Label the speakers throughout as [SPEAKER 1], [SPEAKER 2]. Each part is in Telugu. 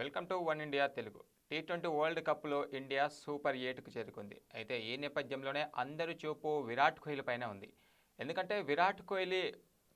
[SPEAKER 1] Welcome to one India Telugu. T twenty world కప్లో ఇండియా సూపర్ ఎయిట్కు చేరుకుంది. అయితే ఈ నేపథ్యంలోనే అందరి చూపు విరాట్ కోహ్లీ పైన ఉంది. ఎందుకంటే విరాట్ కోహ్లీ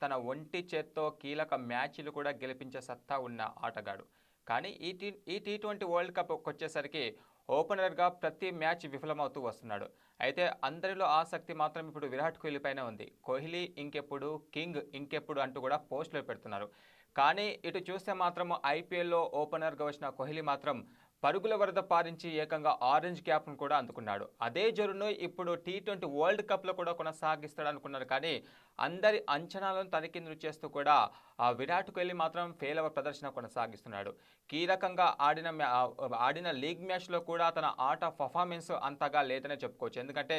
[SPEAKER 1] తన ఒంటి చేత్తో కీలక మ్యాచ్లు కూడా గెలిపించే సత్తా ఉన్న ఆటగాడు. కానీ ఈ టీ ఈ టీ ట్వంటీ వరల్డ్ కప్ వచ్చేసరికి ఓపెనర్గా ప్రతి మ్యాచ్ విఫలమవుతూ వస్తున్నాడు. అయితే అందరిలో ఆసక్తి మాత్రం ఇప్పుడు విరాట్ కోహ్లీ పైన ఉంది. కోహ్లీ ఇంకెప్పుడు కింగ్ ఇంకెప్పుడు అంటూ కూడా పోస్టులు పెడుతున్నారు. కానీ ఇటు చూస్తే మాత్రం ఐపీఎల్లో ఓపెనర్గా వచ్చిన కోహ్లీ మాత్రం పరుగుల వరద పారించి ఏకంగా ఆరెంజ్ క్యాప్ను కూడా అందుకున్నాడు. అదే జరును ఇప్పుడు టీ ట్వంటీ వరల్డ్ కప్లో కూడా కొనసాగిస్తాడు అనుకున్నారు కానీ అందరి అంచనాలను తనిఖీలు చేస్తూ కూడా ఆ విరాట్ కోహ్లీ మాత్రం ఫెయిల్ అవర్ ప్రదర్శన కొనసాగిస్తున్నాడు. కీలకంగా ఆడిన మ్యా- ఆడిన లీగ్ మ్యాచ్లో కూడా కూడా తన ఆట పర్ఫార్మెన్స్ అంతగా లేదనే చెప్పుకోవచ్చు. ఎందుకంటే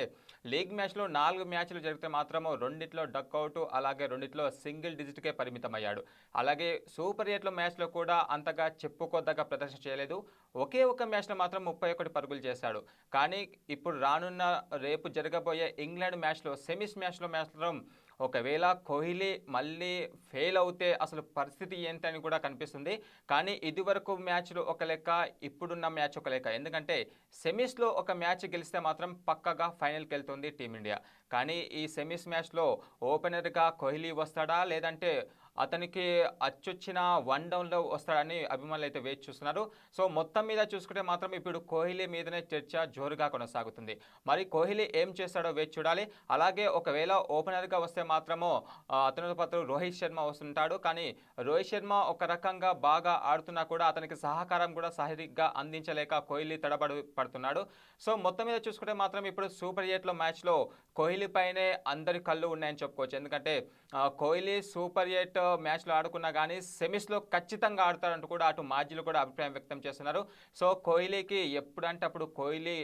[SPEAKER 1] లీగ్ మ్యాచ్లో నాలుగు మ్యాచ్లు జరిగితే మాత్రము రెండిట్లో డక్అవుట్ అలాగే రెండిట్లో సింగిల్ డిజిట్కే పరిమితమయ్యాడు. అలాగే సూపర్ ఎయిట్లో మ్యాచ్లో కూడా అంతగా చెప్పుకోదగ్గ ప్రదర్శన చేయలేదు. ఒకే ఒక మ్యాచ్లో మాత్రం ముప్పై ఒకటి పరుగులు చేశాడు. కానీ ఇప్పుడు రానున్న రేపు జరగబోయే ఇంగ్లాండ్ మ్యాచ్లో సెమీస్ మ్యాచ్లో మాత్రం ఒకవేళ కోహ్లీ మళ్ళీ ఫెయిల్ అవుతే అసలు పరిస్థితి ఏంటని కూడా కనిపిస్తుంది. కానీ ఇదివరకు మ్యాచ్లు ఒక లెక్క ఇప్పుడున్న మ్యాచ్ ఒక లెక్క. ఎందుకంటే సెమీస్లో ఒక మ్యాచ్ గెలిస్తే మాత్రం పక్కగా ఫైనల్కి వెళ్తుంది టీమిండియా. కానీ ఈ సెమీస్ మ్యాచ్లో ఓపెనర్గా కోహ్లీ వస్తాడా? లేదంటే అతనికి అచ్చొచ్చిన వన్ డౌన్లో వస్తాడని అభిమానులు అయితే వేచి చూస్తున్నారు. సో మొత్తం మీద చూసుకుంటే మాత్రం ఇప్పుడు కోహ్లీ మీదనే చర్చ జోరుగా కొనసాగుతుంది. మరి కోహ్లీ ఏం చేస్తాడో వేచి చూడాలి. అలాగే ఒకవేళ ఓపెనర్గా వస్తే మాత్రము అతనితో పాటు రోహిత్ శర్మ వస్తుంటాడు. కానీ రోహిత్ శర్మ ఒక రకంగా బాగా ఆడుతున్నా కూడా అతనికి సహకారం కూడా సరిగ్గా అందించలేక కోహ్లీ తడబడు పడుతున్నాడు. సో మొత్తం మీద చూసుకుంటే మాత్రం ఇప్పుడు సూపర్ ఎయిట్లో మ్యాచ్లో కోహ్లీ పైనే అందరి కళ్ళు ఉన్నాయని చెప్పుకోవచ్చు. ఎందుకంటే కోహ్లీ సూపర్ ఎయిట్ మ్యాచ్లో ఆడుకున్నా కానీ సెమీస్లో ఖచ్చితంగా ఆడతారంటూ కూడా అటు మాజీలు కూడా అభిప్రాయం వ్యక్తం చేస్తున్నారు. సో కోహ్లీకి ఎప్పుడంటే అప్పుడు కోహ్లీ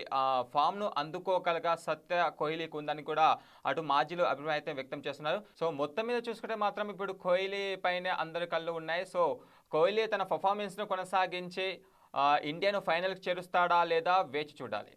[SPEAKER 1] ఫామ్ను అందుకోగలగా సత్య కోహ్లీకి ఉందని కూడా అటు మాజీలు అభిప్రాయం అయితే వ్యక్తం చేస్తున్నారు. సో మొత్తం మీద చూసుకుంటే మాత్రం ఇప్పుడు కోహ్లీ పైన అందరి కళ్ళు ఉన్నాయి. సో కోహ్లీ తన పర్ఫార్మెన్స్ను కొనసాగించి ఇండియాను ఫైనల్కి చేరుస్తాడా లేదా వేచి చూడాలి.